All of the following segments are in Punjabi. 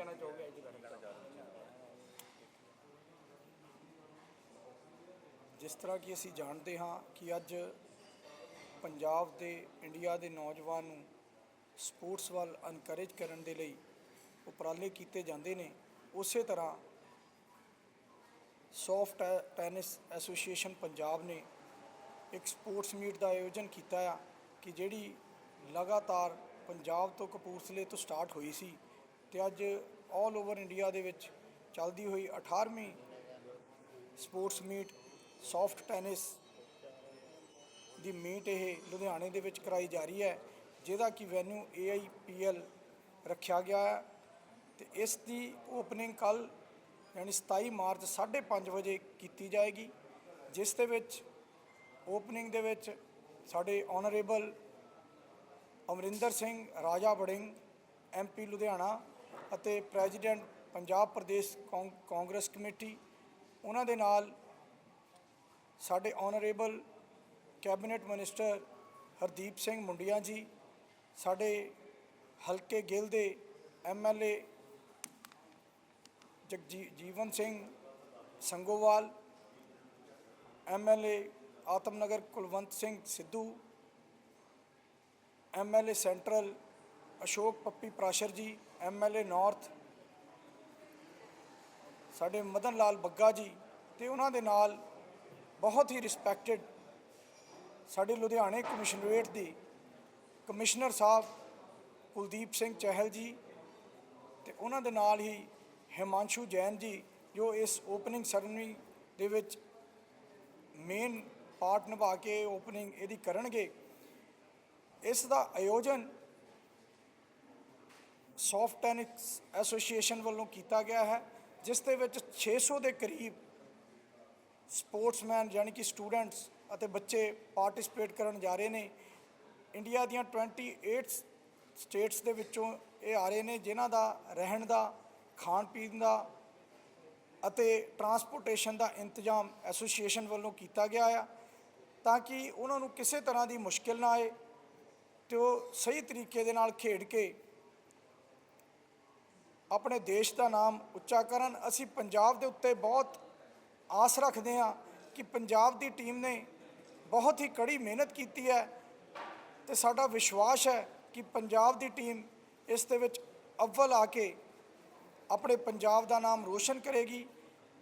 ਕਹਿਣਾ ਚਾਹੋਗੇ ਅੱਜ ਦੀ? ਜਿਸ ਤਰ੍ਹਾਂ ਕਿ ਅਸੀਂ ਜਾਣਦੇ ਹਾਂ ਕਿ ਅੱਜ ਪੰਜਾਬ ਦੇ, ਇੰਡੀਆ ਦੇ ਨੌਜਵਾਨ ਨੂੰ ਸਪੋਰਟਸ ਵੱਲ ਐਨਕਰੇਜ ਕਰਨ ਦੇ ਲਈ ਉਪਰਾਲੇ ਕੀਤੇ ਜਾਂਦੇ ਨੇ, ਉਸੇ ਤਰ੍ਹਾਂ ਸੌਫਟ ਟੈਨਿਸ ਐਸੋਸੀਏਸ਼ਨ ਪੰਜਾਬ ਨੇ ਇੱਕ ਸਪੋਰਟਸ ਮੀਟ ਦਾ ਆਯੋਜਨ ਕੀਤਾ ਆ ਕਿ ਜਿਹੜੀ ਲਗਾਤਾਰ ਪੰਜਾਬ ਤੋਂ ਕਪੂਰਥਲੇ ਤੋਂ ਸਟਾਰਟ ਹੋਈ ਸੀ ਤੇ ਅੱਜ ਆਲ ਓਵਰ ਇੰਡੀਆ ਦੇ ਵਿੱਚ ਚੱਲਦੀ ਹੋਈ 18ਵੀਂ ਸਪੋਰਟਸ ਮੀਟ ਸੌਫਟ ਟੈਨਿਸ ਦੀ ਮੀਟ ਇਹ ਲੁਧਿਆਣੇ ਦੇ ਵਿੱਚ ਕਰਾਈ ਜਾ ਰਹੀ ਹੈ, ਜਿਹਦਾ ਕਿ ਵੈਨਿਊ AIPL ਰੱਖਿਆ ਗਿਆ ਹੈ ਤੇ ਇਸ ਦੀ ਓਪਨਿੰਗ ਕੱਲ ਯਾਨੀ 27 ਮਾਰਚ 5:30 ਵਜੇ ਕੀਤੀ ਜਾਏਗੀ, ਜਿਸ ਦੇ ਵਿੱਚ ਓਪਨਿੰਗ ਦੇ ਵਿੱਚ ਸਾਡੇ ਆਨਰੇਬਲ ਅਮਰਿੰਦਰ ਸਿੰਘ, ਰਾਜਾ ਵੜਿੰਗ ਐਮਪੀ ਲੁਧਿਆਣਾ ਅਤੇ ਪ੍ਰੈਜ਼ੀਡੈਂਟ ਪੰਜਾਬ ਪ੍ਰਦੇਸ਼ ਕੌਂ- ਕਾਂਗਰਸ ਕਮੇਟੀ, ਉਹਨਾਂ ਦੇ ਨਾਲ ਸਾਡੇ honourable cabinet minister Hardeep Singh Mundian ji, ਸਾਡੇ ਹਲਕੇ ਗਿੱਲ ਦੇ MLA ਜਗਜੀ, Jeevan Singh Sangowal MLA Atam Nagar Kulwant Singh Sidhu MLA central Ashok Pappi Prashar ji MLA north, ਸਾਡੇ ਮਦਨ ਲਾਲ ਬੱਗਾ ਜੀ ਤੇ ਉਹਨਾਂ ਦੇ ਨਾਲ ਬਹੁਤ ਹੀ ਰਿਸਪੈਕਟਡ ਸਾਡੇ ਲੁਧਿਆਣੇ ਕਮਿਸ਼ਨਰੇਟ ਦੀ ਕਮਿਸ਼ਨਰ ਸਾਹਿਬ ਕੁਲਦੀਪ ਸਿੰਘ ਚਹਿਲ ਜੀ ਤੇ ਉਹਨਾਂ ਦੇ ਨਾਲ ਹੀ ਹਿਮਾਂਸ਼ੂ ਜੈਨ ਜੀ, ਜੋ ਇਸ ਓਪਨਿੰਗ ਸੈਰੇਮਨੀ ਦੇ ਵਿੱਚ ਮੇਨ ਪਾਰਟ ਨਿਭਾ ਕੇ ਓਪਨਿੰਗ ਇਹਦੀ ਕਰਨਗੇ। ਇਸ ਦਾ ਆਯੋਜਨ ਸੌਫਟ ਟੈਨਿਸ ਐਸੋਸੀਏਸ਼ਨ ਵੱਲੋਂ ਕੀਤਾ ਗਿਆ ਹੈ, ਜਿਸ ਦੇ ਵਿੱਚ 600 ਦੇ ਕਰੀਬ ਸਪੋਰਟਸਮੈਨ ਯਾਨੀ ਕਿ ਸਟੂਡੈਂਟਸ ਅਤੇ ਬੱਚੇ ਪਾਰਟਿਸਿਪੇਟ ਕਰਨ ਜਾ ਰਹੇ ਨੇ। ਇੰਡੀਆ ਦੀਆਂ 28 ਸਟੇਟਸ ਦੇ ਵਿੱਚੋਂ ਇਹ ਆ ਰਹੇ ਨੇ, ਜਿਨ੍ਹਾਂ ਦਾ ਰਹਿਣ ਦਾ, ਖਾਣ ਪੀਣ ਦਾ ਅਤੇ ਟਰਾਂਸਪੋਰਟੇਸ਼ਨ ਦਾ ਇੰਤਜ਼ਾਮ ਐਸੋਸੀਏਸ਼ਨ ਵੱਲੋਂ ਕੀਤਾ ਗਿਆ ਆ, ਤਾਂ ਕਿ ਉਹਨਾਂ ਨੂੰ ਕਿਸੇ ਤਰ੍ਹਾਂ ਦੀ ਮੁਸ਼ਕਿਲ ਨਾ ਆਏ ਤੇ ਉਹ ਸਹੀ ਤਰੀਕੇ ਦੇ ਨਾਲ ਖੇਡ ਕੇ ਆਪਣੇ ਦੇਸ਼ ਦਾ ਨਾਮ ਉੱਚਾ ਕਰਨ। ਅਸੀਂ ਪੰਜਾਬ ਦੇ ਉੱਤੇ ਬਹੁਤ ਆਸ ਰੱਖਦੇ ਹਾਂ ਕਿ ਪੰਜਾਬ ਦੀ ਟੀਮ ਨੇ ਬਹੁਤ ਹੀ ਕੜੀ ਮਿਹਨਤ ਕੀਤੀ ਹੈ ਤੇ ਸਾਡਾ ਵਿਸ਼ਵਾਸ ਹੈ ਕਿ ਪੰਜਾਬ ਦੀ ਟੀਮ ਇਸ ਦੇ ਵਿੱਚ ਅਵਲ ਆ ਕੇ ਆਪਣੇ ਪੰਜਾਬ ਦਾ ਨਾਮ ਰੋਸ਼ਨ ਕਰੇਗੀ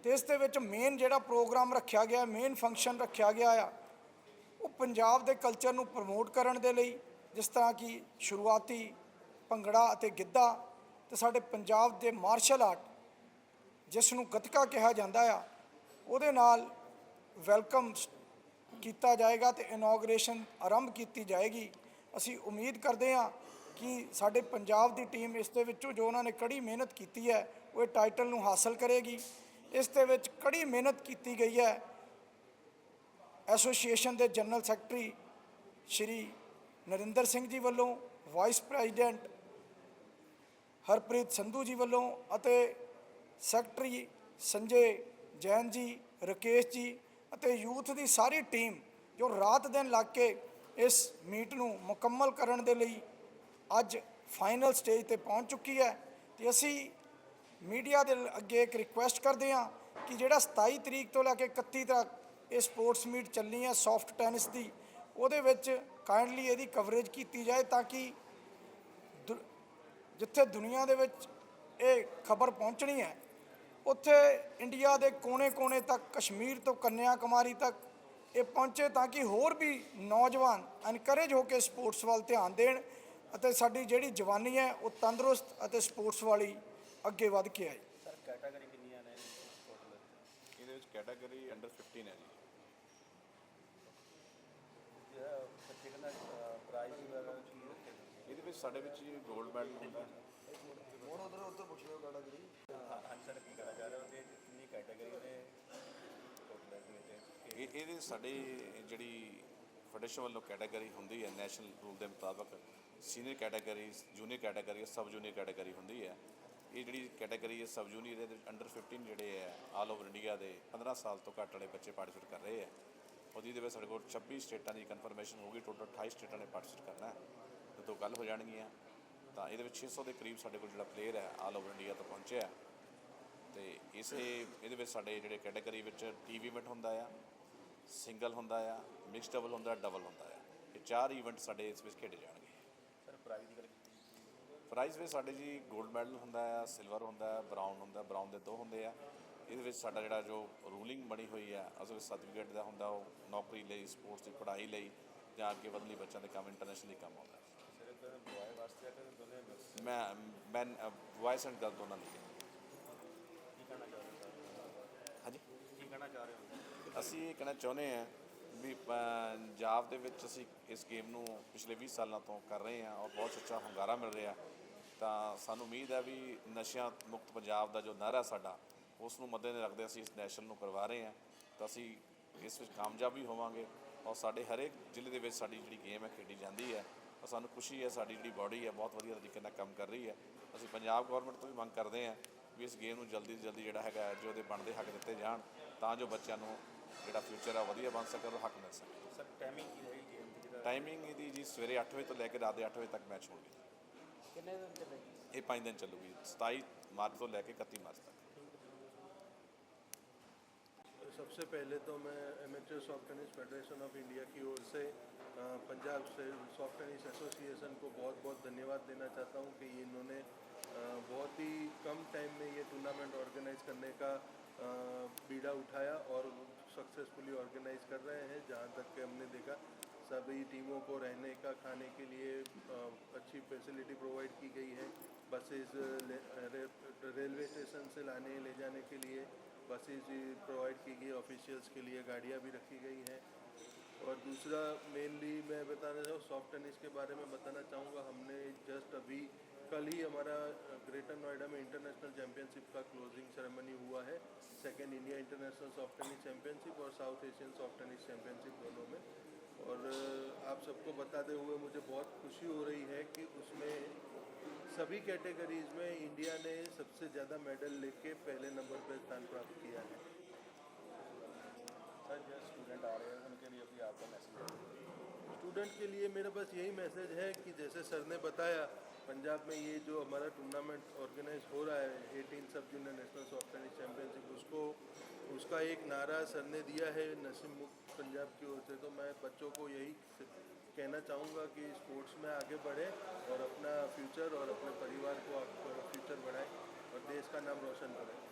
ਤੇ ਇਸ ਦੇ ਵਿੱਚ ਮੇਨ ਜਿਹੜਾ ਪ੍ਰੋਗਰਾਮ ਰੱਖਿਆ ਗਿਆ ਮੇਨ ਫੰਕਸ਼ਨ ਰੱਖਿਆ ਗਿਆ ਆ, ਉਹ ਪੰਜਾਬ ਦੇ ਕਲਚਰ ਨੂੰ ਪ੍ਰਮੋਟ ਕਰਨ ਦੇ ਲਈ, ਜਿਸ ਤਰ੍ਹਾਂ ਕਿ ਸ਼ੁਰੂਆਤੀ ਭੰਗੜਾ ਅਤੇ ਗਿੱਧਾ ਤੇ ਸਾਡੇ ਪੰਜਾਬ ਦੇ ਮਾਰਸ਼ਲ ਆਰਟ ਜਿਸ ਨੂੰ ਗੱਤਕਾ ਕਿਹਾ ਜਾਂਦਾ ਆ, ਉਹਦੇ ਨਾਲ ਵੈਲਕਮ ਕੀਤਾ ਜਾਏਗਾ ਤੇ ਇਨੋਗ੍ਰੇਸ਼ਨ ਆਰੰਭ ਕੀਤੀ ਜਾਏਗੀ। ਅਸੀਂ ਉਮੀਦ ਕਰਦੇ ਹਾਂ ਕਿ ਸਾਡੇ ਪੰਜਾਬ ਦੀ ਟੀਮ ਇਸ ਦੇ ਵਿੱਚੋਂ ਜੋ ਉਹਨਾਂ ਨੇ ਕੜੀ ਮਿਹਨਤ ਕੀਤੀ ਹੈ, ਉਹ ਇਹ ਟਾਈਟਲ ਨੂੰ ਹਾਸਲ ਕਰੇਗੀ। ਇਸ ਦੇ ਵਿੱਚ ਕੜੀ ਮਿਹਨਤ ਕੀਤੀ ਗਈ ਹੈ ਐਸੋਸੀਏਸ਼ਨ ਦੇ ਜਨਰਲ ਸੈਕਟਰੀ ਸ਼੍ਰੀ ਨਰਿੰਦਰ ਸਿੰਘ ਜੀ ਵੱਲੋਂ ਵਾਈਸ ਪ੍ਰੈਜ਼ੀਡੈਂਟ ਹਰਪ੍ਰੀਤ ਸੰਧੂ ਜੀ ਵੱਲੋਂ ਅਤੇ ਸੈਕਟਰੀ ਸੰਜੇ ਜੈਨ ਜੀ, ਰਕੇਸ਼ ਜੀ ਅਤੇ ਯੂਥ ਦੀ ਸਾਰੀ ਟੀਮ ਜੋ ਰਾਤ ਦਿਨ ਲੱਗ ਕੇ ਇਸ ਮੀਟ ਨੂੰ ਮੁਕੰਮਲ ਕਰਨ ਦੇ ਲਈ ਅੱਜ ਫਾਈਨਲ ਸਟੇਜ ਤੇ ਪਹੁੰਚ ਚੁੱਕੀ ਹੈ ਤੇ ਅਸੀਂ ਮੀਡੀਆ ਦੇ ਅੱਗੇ ਇੱਕ ਰਿਕੁਐਸਟ ਕਰਦੇ ਹਾਂ ਕਿ ਜਿਹੜਾ 27 ਤਰੀਕ ਤੋਂ ਲੈ ਕੇ 31 ਤੱਕ ਇਹ ਸਪੋਰਟਸ ਮੀਟ ਚੱਲਣੀ ਹੈ ਸੌਫਟ ਟੈਨਿਸ ਦੀ, ਉਹਦੇ ਵਿੱਚ ਕਾਈਂਡਲੀ ਇਹਦੀ ਕਵਰੇਜ ਕੀਤੀ ਜਾਏ ਤਾਂ ਕਿ ਜਿੱਥੇ ਦੁਨੀਆ ਦੇ ਵਿੱਚ ਇਹ ਖਬਰ ਪਹੁੰਚਣੀ ਹੈ, ਉੱਥੇ ਇੰਡੀਆ ਦੇ ਕੋਨੇ-ਕੋਨੇ ਤੱਕ, ਕਸ਼ਮੀਰ ਤੋਂ ਕੰਨਿਆ ਕੁਮਾਰੀ ਤੱਕ ਇਹ ਪਹੁੰਚੇ ਤਾਂ ਕਿ ਹੋਰ ਵੀ ਨੌਜਵਾਨ ਐਨਕਰੇਜ ਹੋ ਕੇ ਸਪੋਰਟਸ ਵੱਲ ਧਿਆਨ ਦੇਣ ਅਤੇ ਸਾਡੀ ਜਿਹੜੀ ਜਵਾਨੀ ਹੈ, ਉਹ ਤੰਦਰੁਸਤ ਅਤੇ ਸਪੋਰਟਸ ਵਾਲੀ ਅੱਗੇ ਵੱਧ ਕੇ ਆਏ। ਸਰ ਕੈਟਾਗਰੀ ਕਿੰਨੀਆਂ ਨੇ? ਇਹਦੇ ਵਿੱਚ ਕੈਟਾਗਰੀ ਅੰਡਰ 15 ਹੈ ਜੀ ਜਿਹੜਾ ਬੱਚੇ ਦਾ ਪ੍ਰਾਈਜ਼ ਵਗੈਰਾ ਕੀ ਰੱਖਿਆ ਇਹਦੇ ਵਿੱਚ ਸਾਡੇ ਵਿੱਚ ਜੀ 골ਡ ਮੈਡਲ ਹੁੰਦਾ ਹੁਣ ਉਧਰ ਉਧਰ ਪੁੱਛ ਲਿਓ ਕੈਟਾਗਰੀ ਹਾਂ ਸਰ ਕੀ ਕਰਾ ਜਾ ਰਹੇ ਹੋ ਤੇ ਕਿੰਨੀ ਕੈਟਾਗਰੀ ਨੇ ਇਹ ਇਹਦੇ ਸਾਡੇ ਜਿਹੜੀ ਫੈਡਰੇਸ਼ਨ ਵੱਲੋਂ ਕੈਟਾਗਰੀ ਹੁੰਦੀ ਹੈ ਨੈਸ਼ਨਲ ਰੂਲ ਦੇ ਮੁਤਾਬਕ senior category junior category sub junior category ਹੁੰਦੀ ਹੈ। ਇਹ ਜਿਹੜੀ ਕੈਟਾਗਰੀ ਹੈ ਸਬ ਜੂਨੀਅਰ ਦੇ ਅੰਡਰ 15 ਜਿਹੜੇ ਹੈ ਆਲ ਓਵਰ ਇੰਡੀਆ ਦੇ 15 ਸਾਲ ਤੋਂ ਘੱਟ ਵਾਲੇ ਬੱਚੇ ਪਾਰਟਿਸਿਪੇਟ ਕਰ ਰਹੇ ਹੈ। ਉਹਦੀ ਦੇ ਵਿੱਚ ਸਾਡੇ ਕੋਲ 26 ਸਟੇਟਾਂ ਦੀ ਕਨਫਰਮੇਸ਼ਨ ਹੋ ਗਈ ਟੋਟਲ 28 ਸਟੇਟਾਂ ਨੇ ਪਾਰਟਿਸਿਪੇਟ ਕਰਨਾ ਹੈ। ਤੇ ਦੋ ਕੱਲ ਹੋ ਜਾਣਗੀਆਂ ਤਾਂ ਇਹਦੇ ਵਿੱਚ 600 ਦੇ ਕਰੀਬ ਸਾਡੇ ਕੋਲ ਜਿਹੜਾ ਪਲੇਅਰ ਹੈ ਆਲ ਓਵਰ ਇੰਡੀਆ ਤੋਂ ਪਹੁੰਚਿਆ। ਤੇ ਇਸੇ ਇਹਦੇ ਵਿੱਚ ਸਾਡੇ ਜਿਹੜੇ ਕੈਟਾਗਰੀ ਵਿੱਚ ਟੀਵੀ ਇਵੈਂਟ ਹੁੰਦਾ ਆ ਸਿੰਗਲ ਹੁੰਦਾ ਆ ਮਿਕਸ ਡਬਲ ਹੁੰਦਾ ਡਬਲ ਹੁੰਦਾ ਆ। ਇਹ ਚਾਰ ਇਵੈਂਟ ਸਾਡੇ ਇਸ ਵਿੱਚ ਖੇਡੇ ਜਾਣਗੇ। ਸਰ ਪ੍ਰਾਈਜ਼ ਦੀ ਗੱਲ ਕੀਤੀ ਪ੍ਰਾਈਜ਼ ਵਿੱਚ ਸਾਡੇ ਜੀ 골ਡ ਮੈਡਲ ਹੁੰਦਾ ਆ ਸਿਲਵਰ ਹੁੰਦਾ ਆ ਬ੍ਰਾਊਨ ਹੁੰਦਾ ਬ੍ਰਾਊਨ ਦੇ ਦੋ ਹੁੰਦੇ ਆ। ਇਹਦੇ ਵਿੱਚ ਸਾਡਾ ਜਿਹੜਾ ਜੋ ਰੂਲਿੰਗ ਬਣੀ ਹੋਈ ਆ ਉਸ ਵਿੱਚ ਸਰਟੀਫਿਕੇਟ ਦਾ ਹੁੰਦਾ ਉਹ ਨੌਕਰੀ ਲਈ ਸਪੋਰਟਸ ਦੀ ਪੜ੍ਹਾਈ ਲਈ ਜਾਂ ਅੱਗੇ ਵਧਣ ਲਈ ਬੱਚਿਆਂ ਦੇ ਕੰਮ ਇੰਟਰਨੈਸ਼ਨਲੀ ਕੰਮ ਆਉਂਦਾ। ਮੈਂ ਮੈਂ ਵਾਇਸ ਐਂਡ ਗਰਲ ਦੋਨਾਂ ਲਈ ਹਾਂਜੀ? ਕੀ ਕਹਿਣਾ ਚਾਹ ਰਹੇ ਹੋ ਅਸੀਂ ਇਹ ਕਹਿਣਾ ਚਾਹੁੰਦੇ ਹਾਂ ਵੀ ਪੰਜਾਬ ਦੇ ਵਿੱਚ ਅਸੀਂ ਇਸ ਗੇਮ ਨੂੰ ਪਿਛਲੇ 20 ਸਾਲਾਂ ਤੋਂ ਕਰ ਰਹੇ ਹਾਂ ਔਰ ਬਹੁਤ ਅੱਛਾ ਹੁੰਗਾਰਾ ਮਿਲ ਰਿਹਾ। ਤਾਂ ਸਾਨੂੰ ਉਮੀਦ ਹੈ ਵੀ ਨਸ਼ਿਆਂ ਮੁਕਤ ਪੰਜਾਬ ਦਾ ਜੋ ਨਾਅਰਾ ਸਾਡਾ, ਉਸ ਨੂੰ ਮੱਦੇ ਨਜ਼ਰ ਰੱਖਦੇ ਅਸੀਂ ਇਸ ਨੈਸ਼ਨਲ ਨੂੰ ਕਰਵਾ ਰਹੇ ਹਾਂ। ਤਾਂ ਅਸੀਂ ਇਸ ਵਿੱਚ ਕਾਮਯਾਬ ਵੀ ਹੋਵਾਂਗੇ ਔਰ ਸਾਡੇ ਹਰੇਕ ਜ਼ਿਲ੍ਹੇ ਦੇ ਵਿੱਚ ਸਾਡੀ ਜਿਹੜੀ ਗੇਮ ਹੈ ਖੇਡੀ ਜਾਂਦੀ ਹੈ। ਸਾਨੂੰ ਖੁਸ਼ੀ ਹੈ ਸਾਡੀ ਜਿਹੜੀ ਬਾਡੀ ਹੈ ਬਹੁਤ ਵਧੀਆ ਤਰੀਕੇ ਨਾਲ ਕੰਮ ਕਰ ਰਹੀ ਹੈ ਅਸੀਂ ਪੰਜਾਬ ਗਵਰਨਮੈਂਟ ਤੋਂ ਵੀ ਮੰਗ ਕਰਦੇ ਹਾਂ ਵੀ ਇਸ ਗੇਮ ਨੂੰ ਜਲਦੀ ਤੋਂ ਜਲਦੀ ਜਿਹੜਾ ਹੈਗਾ ਜੋ ਉਹਦੇ ਬਣਦੇ ਹੱਕ ਦਿੱਤੇ ਜਾਣ ਤਾਂ ਜੋ ਬੱਚਿਆਂ ਨੂੰ ਜਿਹੜਾ ਫਿਊਚਰ ਆ ਵਧੀਆ ਬਣ ਸਕੇ ਔਰ ਹੱਕ ਮਿਲ ਸਕੇ ਸਰ ਟਾਈਮਿੰਗ ਕੀ ਹੋਈ ਗੇਮ ਦੀ ਜਿਹਦਾ ਟਾਈਮਿੰਗ ਇਹਦੀ ਜੀ ਸਵੇਰੇ 8 ਵਜੇ ਤੋਂ ਲੈ ਕੇ ਰਾਤ ਦੇ 8 ਵਜੇ ਤੱਕ ਮੈਚ ਹੋਣਗੇ ਕਿੰਨੇ ਦਿਨ ਚੱਲੇਗੀ ਇਹ 5 ਦਿਨ ਚੱਲੂਗੀ 27 ਮਾਰਚ ਤੋਂ ਲੈ ਕੇ 31 ਮਾਰਚ ਤੱਕ सबसे पहले तो मैं amateur soft tennis federation of India की ओर से पंजाब से सॉफ्ट टेनिस एसोसिएशन को बहुत बहुत धन्यवाद देना चाहता हूँ कि इन्होंने बहुत ही कम टाइम में ये टूर्नामेंट ऑर्गेनाइज करने का बीड़ा उठाया और सक्सेसफुली ऑर्गेनाइज कर रहे हैं, जहाँ तक कि हमने देखा सभी टीमों को रहने का, खाने के लिए अच्छी फैसिलिटी प्रोवाइड की गई है बसेस रेलवे स्टेशन से लाने, ले जाने के लिए बसेस भी प्रोवाइड की गई ऑफिशियल्स के लिए गाड़ियाँ भी रखी गई हैं। और दूसरा मेनली मैं बताना चाहूँ सॉफ्ट टेनिस के बारे में बताना चाहूँगा, हमने जस्ट अभी, कल ही हमारा ग्रेटर नोएडा में इंटरनेशनल चैम्पियनशिप का क्लोजिंग सेरेमनी हुआ है। Second India international soft tennis championship और South Asian soft tennis championship दोनों में। और आप सबको बताते हुए मुझे बहुत खुशी हो रही है कि उसमें सभी कैटेगरीज में इंडिया ने सबसे ज़्यादा मेडल लेके पहले नंबर पर स्थान प्राप्त किया है। सर जो स्टूडेंट आ रहे हैं उनके लिए भी आपका मैसेज स्टूडेंट के लिए मेरे पास यही मैसेज है कि जैसे सर ने बताया पंजाब में ये जो हमारा टूर्नामेंट ऑर्गेनाइज हो रहा है 18 sub junior national soft tennis championship उसको उसका एक नारा सर ने दिया है नशे मुक्त पंजाब की ओर से। तो मैं बच्चों को यही कहना चाहूँगा कि स्पोर्ट्स में आगे बढ़ें और अपना फ्यूचर और अपने परिवार को आप फ्यूचर बढ़ाएं और देश का नाम रोशन करें